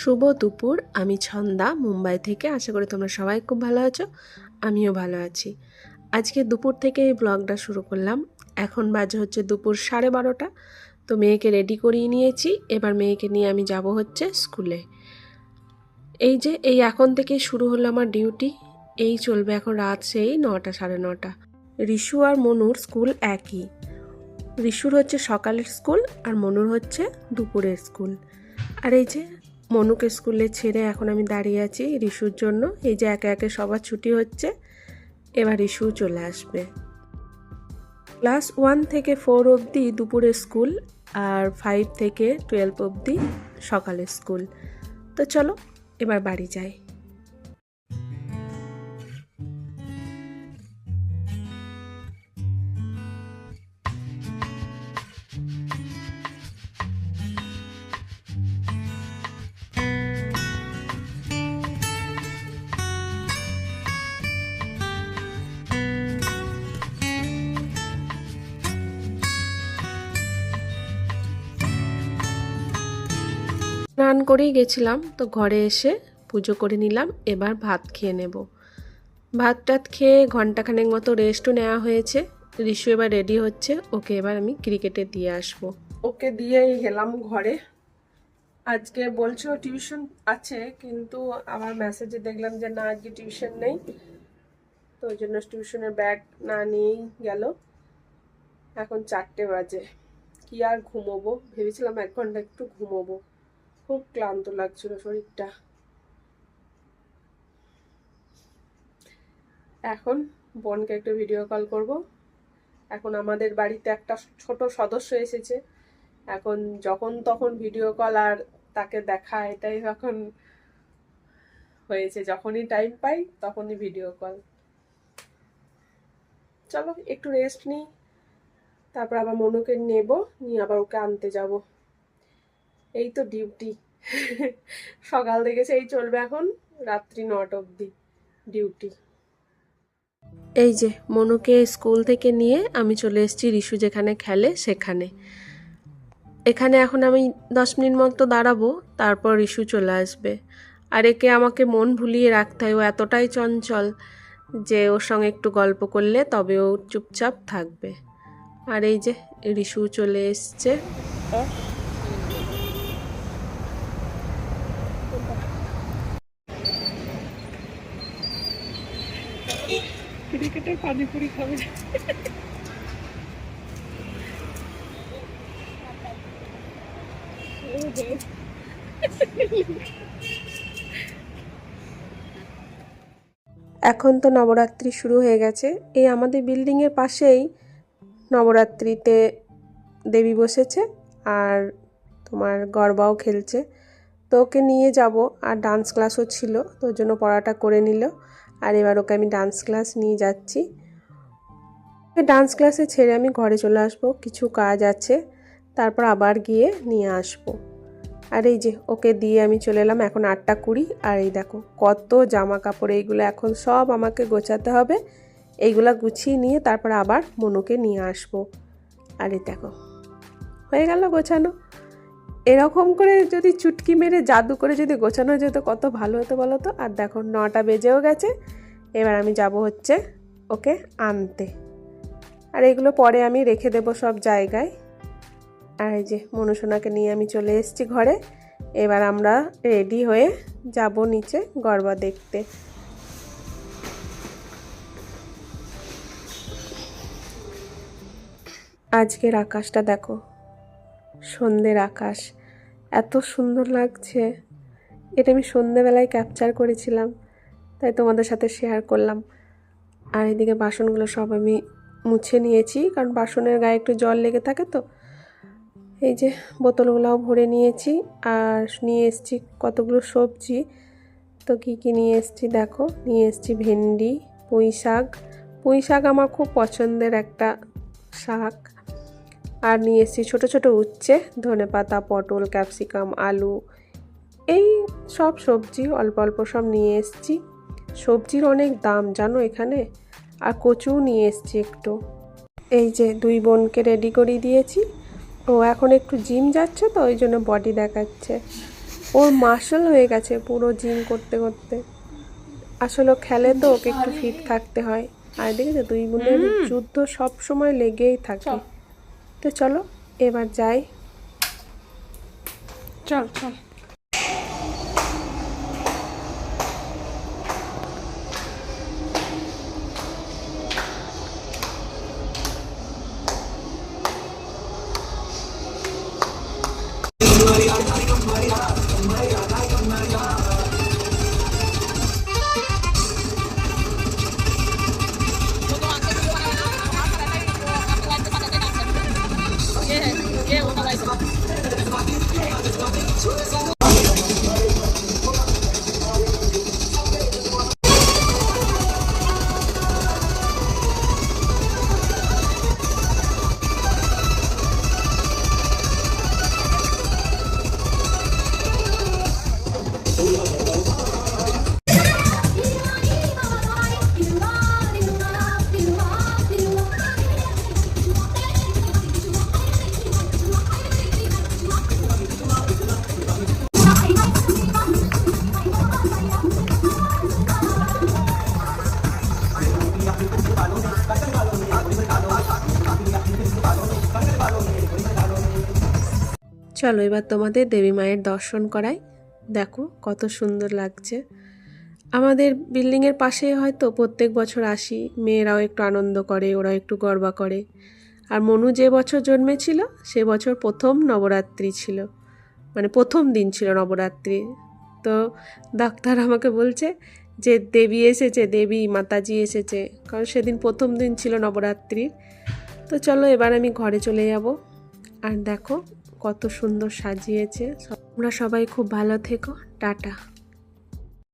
শুভ দুপুর, আমি ছন্দা, মুম্বাই থেকে। আশা করি তোমরা সবাই খুব ভালো আছো, আমিও ভালো আছি। আজকে দুপুর থেকে এই ব্লগটা শুরু করলাম। এখন বাজে হচ্ছে দুপুর সাড়ে বারোটা। তো মেয়েকে রেডি করিয়ে নিয়েছি। এবার মেয়েকে নিয়ে আমি যাব হচ্ছে স্কুলে। এই যে, এই এখন থেকে শুরু হলো আমার ডিউটি। এই চলবে এখন রাত সেই নটা, সাড়ে নটা। রিশু আর মনুর স্কুল একই। রিশুর হচ্ছে সকালের স্কুল আর মনুর হচ্ছে দুপুরের স্কুল। আর এই যে মনুকে স্কুলে ছেড়ে এখন আমি দাঁড়িয়ে আছি রিশুর জন্য। এই যে একে একে সবার ছুটি হচ্ছে, এবার রিশু চলে আসবে। ক্লাস ওয়ান থেকে ফোর অবধি দুপুরে স্কুল আর ফাইভ থেকে টুয়েলভ অবধি সকালে স্কুল। তো চলো, এবার বাড়ি যাই। করেই গেছিলাম, তো ঘরে এসে পুজো করে নিলাম, এবার ভাত খেয়ে নেব। ভাত টাত খেয়ে ঘন্টাখানেক মতো রেস্টও নেওয়া হয়েছে। রিশু এবার রেডি হচ্ছে, ওকে এবার আমি ক্রিকেটে দিয়ে আসব। ওকে দিয়েই গেলাম ঘরে। আজকে বলছো টিউশন আছে, কিন্তু আমার মেসেজে দেখলাম যে না, আজকে টিউশন নেই। তো ওই জন্য টিউশনের ব্যাগ না নিয়েই গেল। এখন চারটে বাজে। কি আর ঘুমোবো? ভেবেছিলাম এক ঘণ্টা একটু ঘুমোবো। খুব ক্লান্ত লাগছিল শরীরটা। এখন বোনকে একটু ভিডিও কল করব। এখন আমাদের বাড়িতে একটা ছোট সদস্য এসেছে। এখন যখন তখন ভিডিও কল আর তাকে দেখা, এটাই এখন হয়েছে। যখনই টাইম পাই, তখনই ভিডিও কল চলো, একটু রেস্ট নিই। তারপর আবার মনুকে নেব, নিয়ে আবার ওকে আনতে যাব। এই তো ডিউটি সকাল থেকে সেই চলবে এখন রাত্রি নট অবধি ডিউটি। এই যে, মনুকে স্কুল থেকে নিয়ে আমি চলে এসেছি রিশু যেখানে খেলে সেখানে। এখানে এখন আমি দশ মিনিট মতো দাঁড়াবো, তারপর রিশু চলে আসবে। আর একে আমাকে মন ভুলিয়ে রাখতে হয়, ও এতটাই চঞ্চল যে ওর সঙ্গে একটু গল্প করলে তবে ও চুপচাপ থাকবে। আর এই যে, রিশু চলে এসছে। ক্রিকেটের পানিপুরি খাবে। এখন তো নবরাত্রি শুরু হয়ে গেছে। এই আমাদের বিল্ডিংয়ের পাশেই নবরাত্রিতে দেবী বসেছে আর তোমার গরবাও খেলছে। তো ওকে নিয়ে যাব, আর ডান্স ক্লাসও ছিল, তো ওর জন্য পড়াটা করে নিল। আর এবার ওকে আমি ডান্স ক্লাস নিয়ে যাচ্ছি। ডান্স ক্লাসে ছেড়ে আমি ঘরে চলে আসব, কিছু কাজ আছে, তারপর আবার গিয়ে নিয়ে আসব। আর এই যে, ওকে দিয়ে আমি চলে এলাম, এখন আটটা কুড়ি, আর এই দেখো, কত জামা কাপড় এইগুলো এখন সব আমাকে গোছাতে হবে। এইগুলা গুছিয়ে নিয়ে তারপর আবার মনুকে নিয়ে আসব। আর এই দেখো, হয়ে গেল গোছানো। এরকম করে যদি চুটকি মেরে জাদু করে যদি গোছানো যেত, কত ভালো হতো বলো তো? আর দেখো, নটা বেজেও গেছে। এবার আমি যাব হচ্ছে, ওকে, আনতে। আর এগুলো পরে আমি রেখে দেব সব জায়গায়। আর এই যে মনুসোনাকে নিয়ে আমি চলে এসেছি ঘরে। এবার আমরা রেডি হয়ে যাব নিচে গরবা দেখতে। আজকের আকাশটা দেখো, সন্ধ্যের আকাশ। এত সুন্দর লাগছে। এটা আমি সন্ধেবেলায় ক্যাপচার করেছিলাম, তাই তোমাদের সাথে শেয়ার করলাম। আর এদিকে বাসনগুলো সব আমি মুছে নিয়েছি, কারণ বাসনের গায়ে একটু জল লেগে থাকে তো। এই যে বোতলগুলোও ভরে নিয়েছি, আর নিয়ে এসেছি কতগুলো সবজি। তো কী কী নিয়ে এসেছি দেখো, নিয়ে এসেছি ভেন্ডি পুঁই শাক পুঁই শাক আমার খুব পছন্দের একটা শাক। আর নিয়ে এসেছি ছোটো ছোটো উচ্ছে ধনে পাতা পটল ক্যাপসিকাম আলু। এই সব সবজি অল্প অল্প সব নিয়ে এসেছি। সবজির অনেক দাম জানো এখানে? আর কচুও নিয়ে এসেছি একটু। এই যে দুই বোনকে রেডি করিয়ে দিয়েছি। ও এখন একটু জিম যাচ্ছে তো ওই জন্য বডি দেখাচ্ছে। ওর মার্শাল হয়ে গেছে পুরো জিম করতে করতে। আসলে খেলে তো ওকে একটু ফিট থাকতে হয়। আর দেখেছ দুই বোনের যুদ্ধ সব সময় লেগেই থাকে। তো চলো এবার যাই। চল চল। চলো এবার তোমাদের দেবী মায়ের দর্শন করাই। দেখো কত সুন্দর লাগছে। আমাদের বিল্ডিংয়ের পাশে হয়তো প্রত্যেক বছর আসি, মেয়েরাও একটু আনন্দ করে, ওরাও একটু গর্বা করে। আর মনু যে বছর জন্মেছিল, সে বছর প্রথম নবরাত্রি ছিল। মানে প্রথম দিন ছিল নবরাত্রি। তো ডাক্তার আমাকে বলছে যে দেবী এসেছে, দেবী, মাতাজি এসেছে। কারণ সেদিন প্রথম দিন ছিল নবরাত্রির। তো চলো এবার আমি ঘরে চলে যাব। আর দেখো কত সুন্দর সাজিয়েছে। তোমরা সবাই খুব ভালো থেকো। টাটা।